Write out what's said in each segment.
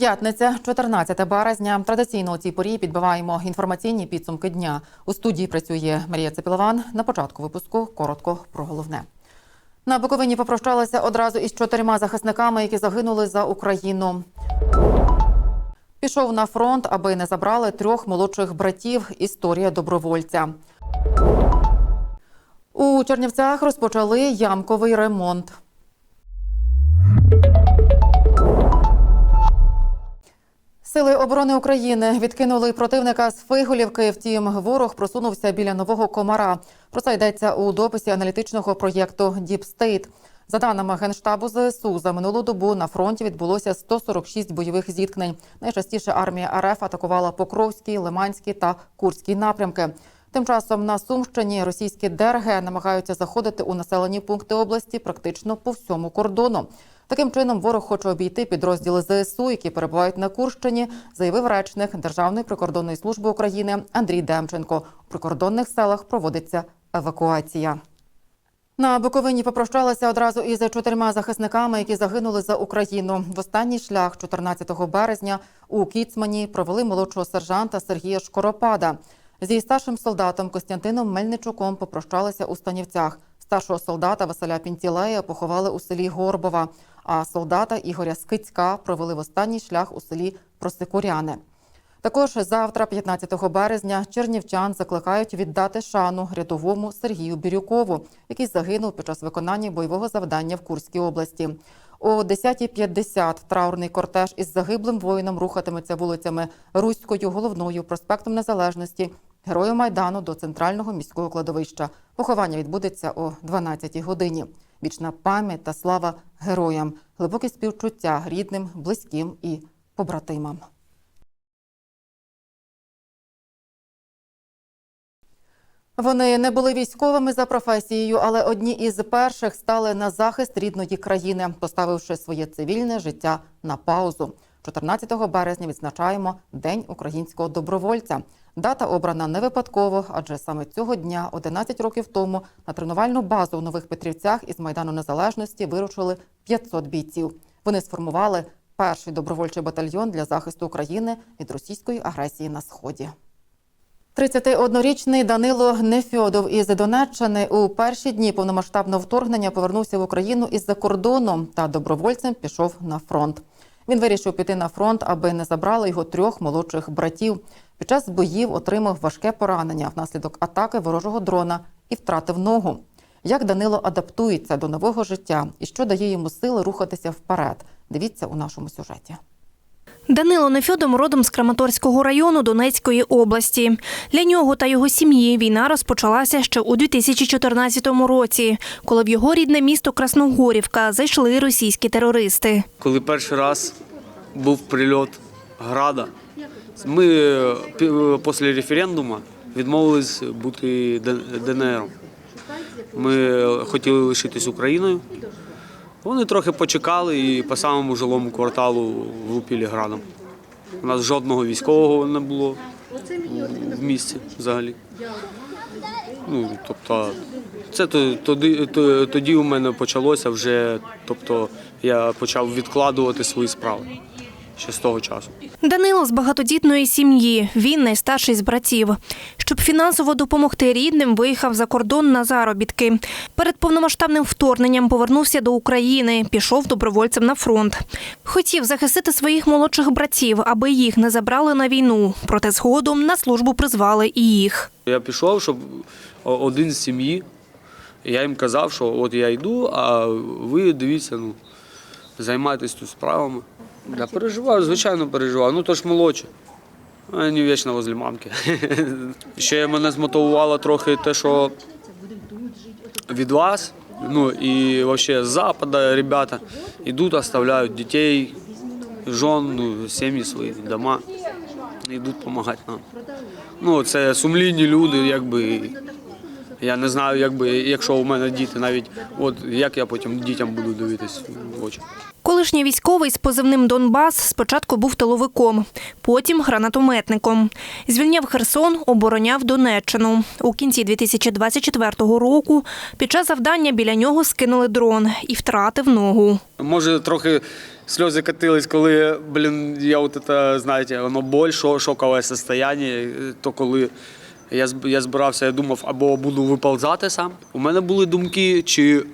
П'ятниця, 14 березня. Традиційно у цій порі підбиваємо інформаційні підсумки дня. У студії працює Марія Цепілован. На початку випуску коротко про головне. На Буковині попрощалися одразу із чотирма захисниками, які загинули за Україну. Пішов на фронт, аби не забрали трьох молодших братів. Історія добровольця. У Чернівцях розпочали ямковий ремонт. Сили оборони України відкинули противника з Фиголівки. Втім, ворог просунувся біля нового комара. Про це йдеться у дописі аналітичного проєкту Діп Стейт. За даними генштабу ЗСУ, за минулу добу на фронті відбулося 146 бойових зіткнень. Найчастіше армія РФ атакувала Покровський, Лиманський та Курський напрямки. Тим часом на Сумщині російські ДРГ намагаються заходити у населені пункти області практично по всьому кордону. Таким чином, ворог хоче обійти підрозділи ЗСУ, які перебувають на Курщині, заявив речник Державної прикордонної служби України Андрій Демченко. У прикордонних селах проводиться евакуація. На Буковині попрощалися одразу із чотирма захисниками, які загинули за Україну. В останній шлях 14 березня у Кіцмані провели молодшого сержанта Сергія Шкоропада. Зі старшим солдатом Костянтином Мельничуком попрощалися у Станівцях. Старшого солдата Василя Пінтілея поховали у селі Горбова, а солдата Ігоря Скицька провели в останній шлях у селі Просикуряне. Також завтра, 15 березня, чернівчан закликають віддати шану рядовому Сергію Бірюкову, який загинув під час виконання бойового завдання в Курській області. О 10.50 траурний кортеж із загиблим воїном рухатиметься вулицями Руською, головною, проспектом Незалежності, Герою Майдану до центрального міського кладовища. Поховання відбудеться о 12 годині. Вічна пам'ять та слава героям, глибоке співчуття рідним, близьким і побратимам. Вони не були військовими за професією, але одні із перших стали на захист рідної країни, поставивши своє цивільне життя на паузу. 14 березня відзначаємо День українського добровольця. Дата обрана не випадково, адже саме цього дня, 11 років тому, на тренувальну базу у Нових Петрівцях із Майдану Незалежності вирушили 500 бійців. Вони сформували перший добровольчий батальйон для захисту України від російської агресії на сході. 31-річний Данило Нефьодов із Донеччини у перші дні повномасштабного вторгнення повернувся в Україну із-за кордону та добровольцем пішов на фронт. Він вирішив піти на фронт, аби не забрали його трьох молодших братів. Під час боїв отримав важке поранення внаслідок атаки ворожого дрона і втратив ногу. Як Данило адаптується до нового життя і що дає йому сили рухатися вперед? Дивіться у нашому сюжеті. Данило Нефьодом родом з Краматорського району Донецької області. Для нього та його сім'ї війна розпочалася ще у 2014 році, коли в його рідне місто Красногорівка зайшли російські терористи. Коли перший раз був прильот града, ми е, пі- після референдуму відмовились бути Д- ДНР. Ми хотіли лишитись Україною. Вони трохи почекали і по самому жилому кварталу влупили градом. У нас жодного військового не було в місті взагалі. Ну, тобто, це тоді, то- тоді у мене почалося вже, тобто я почав відкладувати свої справи ще з того часу. Данило з багатодітної сім'ї. Він найстарший з братів. Щоб фінансово допомогти рідним, виїхав за кордон на заробітки. Перед повномасштабним вторгненням повернувся до України, пішов добровольцем на фронт. Хотів захистити своїх молодших братів, аби їх не забрали на війну. Проте згодом на службу призвали і їх. Я пішов, щоб один з сім'ї. Я їм казав, що от я йду, а ви дивіться, ну, займайтесь тут справами. Я переживаю, звичайно, переживаю. Ну то ж молодші. Вони вічно возле мамки. Ще мене змотивувало трохи те, що від вас, ну і взагалі з Западу ребята йдуть, оставляють дітей, жон, ну, сім'ї свої, дома, йдуть допомагати нам. Ну, це сумлінні люди, якби. Я не знаю, якби, якщо у мене діти, навіть от як я потім дітям буду дивитись хоче. Колишній військовий з позивним Донбас спочатку був тиловиком, потім гранатометником. Звільняв Херсон, обороняв Донеччину. У кінці 2024 року під час завдання біля нього скинули дрон і втратив ногу. Може, трохи сльози катились, коли, блін, я от це, знаєте, воно боль, шокове состояние, то коли я, я збирався, я думав, або буду виползати сам. У мене були думки, чи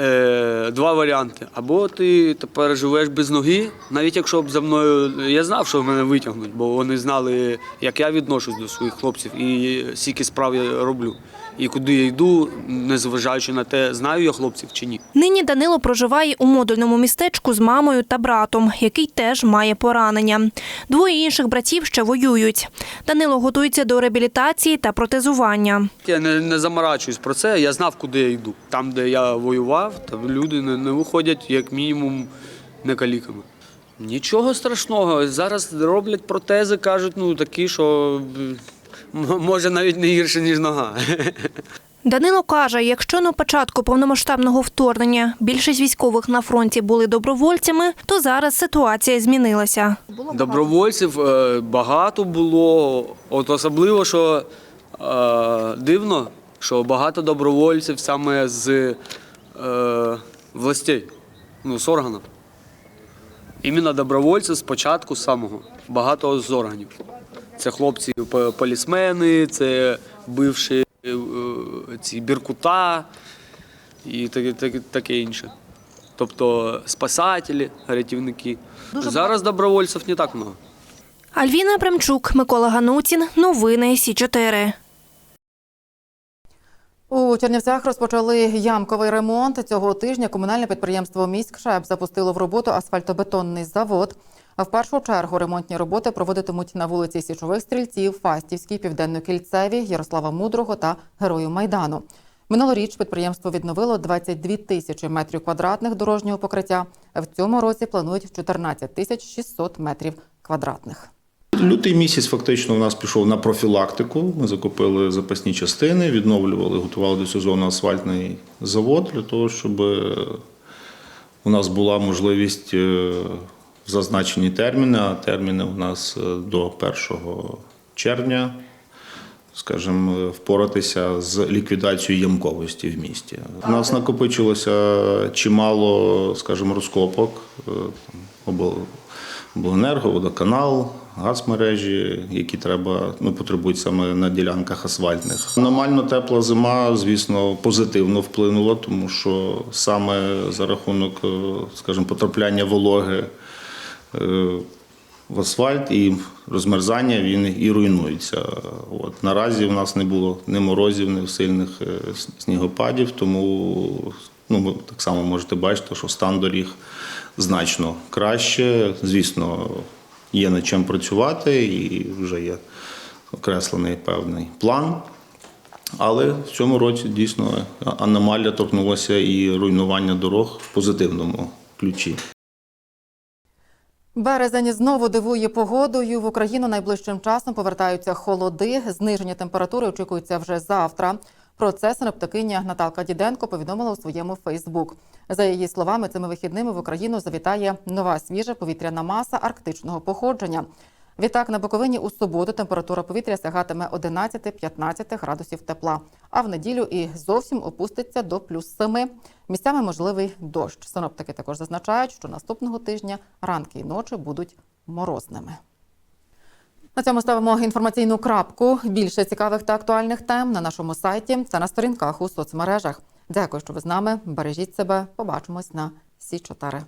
е, два варіанти. Або ти тепер живеш без ноги, навіть якщо б за мною. Я знав, що мене витягнуть, бо вони знали, як я відношусь до своїх хлопців і скільки справ я роблю. І куди я йду, незважаючи на те, знаю я хлопців чи ні. Нині Данило проживає у модульному містечку з мамою та братом, який теж має поранення. Двоє інших братів ще воюють. Данило готується до реабілітації та протезування. Я не, не заморачуюсь про це. Я знав, куди я йду. Там, де я воював, там люди не, не виходять, як мінімум, не каліками. Нічого страшного. Зараз роблять протези, кажуть, ну такі, що може навіть не гірше, ніж нога. Данило каже, якщо на початку повномасштабного вторгнення більшість військових на фронті були добровольцями, то зараз ситуація змінилася. Добровольців е, багато було. От особливо, що е, дивно, що багато добровольців саме з е, властей, ну, з органів. Іменно добровольці спочатку самого, багато з органів. Це хлопці полісмени, це бивші е, ці біркута і таке, таке, таке інше. Тобто спасателі, рятівники. Зараз добровольців не так много. Альвіна Бремчук, Микола Ганутін. Новини Сі 4 У Чернівцях розпочали ямковий ремонт. Цього тижня комунальне підприємство «Міськшеп» запустило в роботу асфальтобетонний завод. А в першу чергу ремонтні роботи проводитимуть на вулиці Січових стрільців, Фастівській, Південно-Кільцевій, Ярослава Мудрого та Герою Майдану. Минулоріч підприємство відновило 22 тисячі метрів квадратних дорожнього покриття. В цьому році планують 14 тисяч 600 метрів квадратних. Лютий місяць фактично у нас пішов на профілактику. Ми закупили запасні частини, відновлювали, готували до сезону асфальтний завод для того, щоб у нас була можливість е, зазначені терміни, а терміни у нас е, до 1 червня, скажімо, е, впоратися з ліквідацією ямковості в місті. У нас накопичилося чимало, скажімо, розкопок. е, обленерго, водоканал, газмережі, які треба, ну, потребують саме на ділянках асфальтних. Аномально тепла зима, звісно, позитивно вплинула, тому що саме за рахунок, скажімо, потрапляння вологи в асфальт і розмерзання він і руйнується. От. Наразі в нас не було ні морозів, ні сильних е, снігопадів, тому ну, ви так само можете бачити, що стан доріг значно краще. Звісно, є над чим працювати і вже є окреслений певний план. Але в цьому році дійсно аномалія торкнулася і руйнування дорог в позитивному ключі. Березень знову дивує погодою. В Україну найближчим часом повертаються холоди. Зниження температури очікується вже завтра. Про це синоптикиня Наталка Діденко повідомила у своєму Фейсбук. За її словами, цими вихідними в Україну завітає нова свіжа повітряна маса арктичного походження. Відтак на Буковині у суботу температура повітря сягатиме 11-15 градусів тепла, а в неділю і зовсім опуститься до плюс 7. Місцями можливий дощ. Синоптики також зазначають, що наступного тижня ранки і ночі будуть морозними. На цьому ставимо інформаційну крапку. Більше цікавих та актуальних тем на нашому сайті та на сторінках у соцмережах. Дякую, що ви з нами. Бережіть себе. Побачимось на Сі 4